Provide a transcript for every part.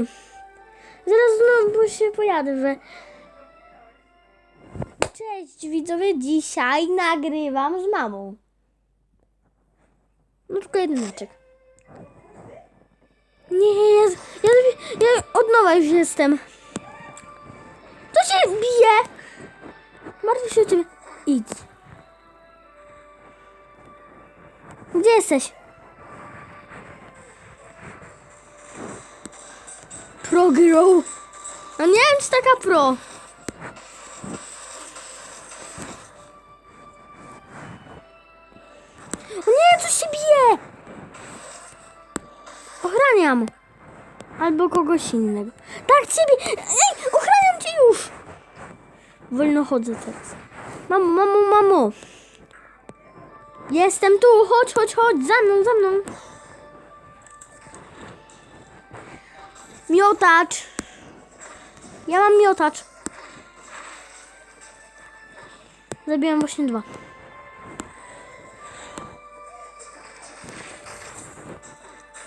góry. Zaraz znowu się pojadę. Cześć widzowie, dzisiaj nagrywam z mamą. No tylko jeden meczek. Nie, ja, ja, ja od nowa już jestem. To się bije. Martwię się o ciebie. Idź. Gdzie jesteś? Pro girl. No nie wiem, czy taka pro. O nie, coś się bije. Ochraniam. Albo kogoś innego. Tak, ciebie. Ej, ochraniam cię już. Wolno chodzę teraz. Mamo, mamo, mamo. Jestem tu, chodź, chodź, chodź, za mną, za mną. Miotacz. Ja mam miotacz. Zabiłem właśnie dwa.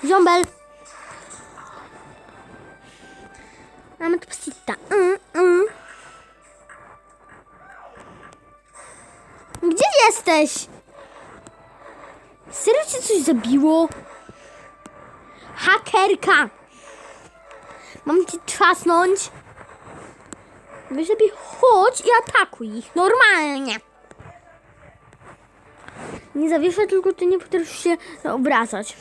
Ziombel. Mamy tu psita. Mm, mm. Gdzie jesteś? Serio cię coś zabiło? Hakerka! Mam cię trzasnąć? Weź lepiej chodź i atakuj ich normalnie. Nie zawieszę, tylko ty nie potrafisz się obracać.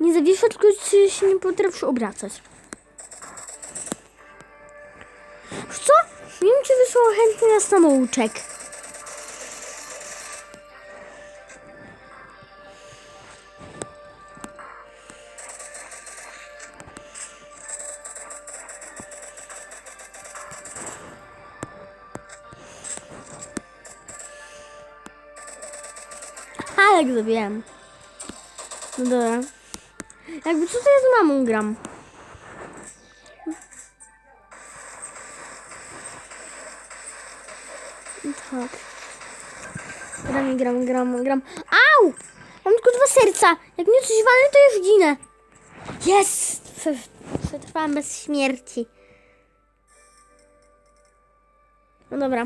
Nie zawieszę, tylko ty się nie potrafisz obracać. Co? Nie wiem, czy wysłał chętnie na samouczek. A, jak zrobiłem. No dobra. Jakby co to ja z mamą gram? Tak. Gram, gram, gram, gram. Au! Mam tylko dwa serca. Jak mnie coś walnie, to już ginę. Jest! Prze- Przetrwałam bez śmierci. No dobra.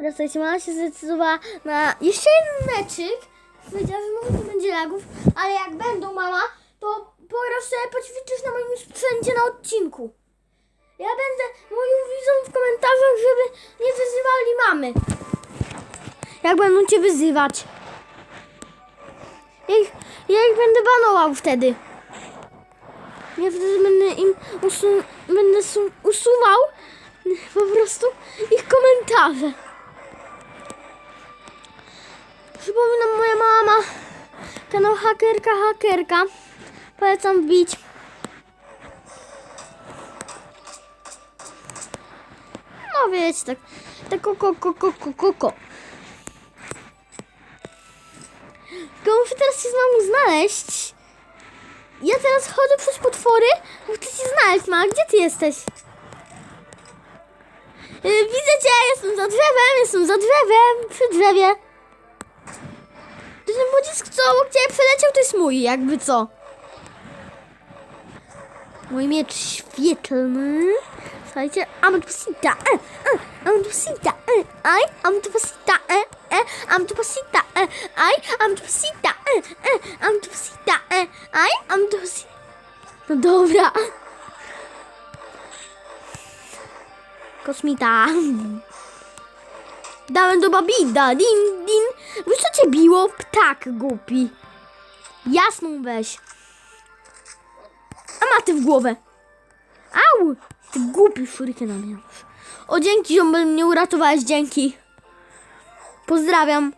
Teraz mama się zdecydowała na jeszcze jeden meczyk. Powiedziała, że może nie będzie lagów, ale jak będą mama, to pograsz sobie poćwiczysz na moim sprzęcie na odcinku. Ja będę moim widzom w komentarzach, żeby nie wyzywali mamy. Jak będą cię wyzywać. Ja ich, ja ich będę banował wtedy. Ja wtedy będę im usu- będę su- usuwał po prostu ich komentarze. Przypominam moja mama. Kanał Hakerka Hakerka. Polecam wbić. No wiecie, tak, tak koko, koko, koko, koko. Tylko muszę teraz się z znaleźć. Ja teraz chodzę przez potwory, chcę cię znaleźć, mama. Gdzie ty jesteś? Yy, widzę cię, jestem za drzewem, jestem za drzewem, przy drzewie. Ten pocisk, co obok ciebie przeleciał, to jest mój, jakby co. Mój miecz świetlny. Słuchajcie, am tu pasita, e, e, am tu pasita, e, aj, am tu pasita, e, e, am tu pasita, e, aj, am e, e, am e, aj, am. No dobra. Kosmita. Dałem do babida, din, din. Wiesz co cię biło? Ptak głupi. Jasną weź. A ma ty w głowę. Au! Ty głupi na mnie. O dzięki ziombel mnie uratowałeś, dzięki. Pozdrawiam.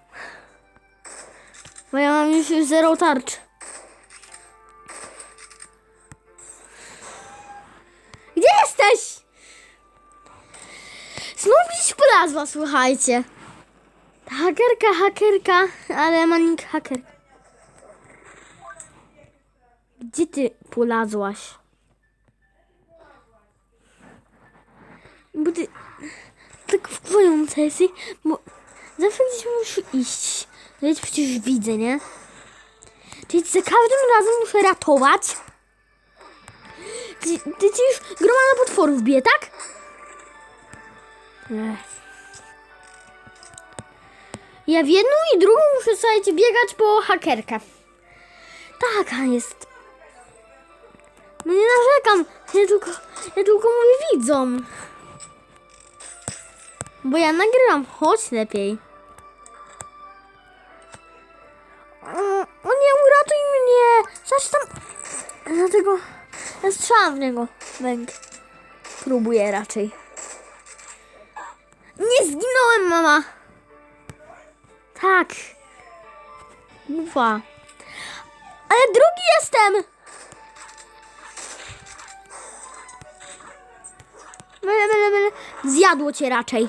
Bo ja mam już zero tarcz. Gdzie jesteś? Znowu gdzieś polazła, słuchajcie. Hakerka, hakerka, ale ma nick haker. Gdzie ty polazłaś? Bo ty tak wkurzająca jesteś, bo zawsze gdzieś musisz iść. Ja cię przecież widzę, nie? Czyli za każdym razem muszę ratować. Ty, ty ci już gromada potworów bije, tak? Ech. Ja w jedną i drugą muszę, słuchajcie, biegać po hakerkę. Taka jest. No nie narzekam. Ja tylko, ja tylko mówię widzom. Bo ja nagrywam. Chodź lepiej. O, nie, uratuj mnie! Coś tam... Dlatego ja strzelam w niego. Węg. Próbuję raczej. Nie zginąłem, mama! Tak. Ufa. Ale drugi jestem! Byle, byle, byle. Zjadło cię raczej.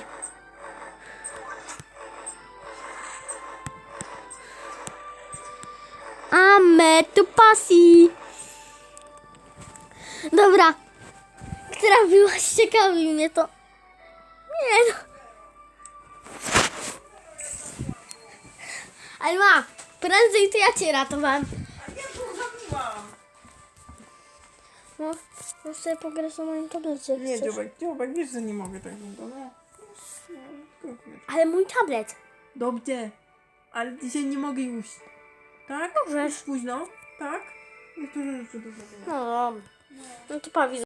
A me tu pasji. Dobra. Była ciekawi mnie to. Nie no. Ale ma, prędzej to ja cię ratowałem. Ja tu zabiłam. No, ja sobie pograć na moim tablecie. Nie, chcesz. dziobek, dziobek, wiesz, że nie mogę tak długo, no. Ale mój tablet. Dobrze, ale dzisiaj nie mogę już. Tak? Dobrze. Już późno, tak? Niektóre rzeczy do zrobienia. No. No to pa,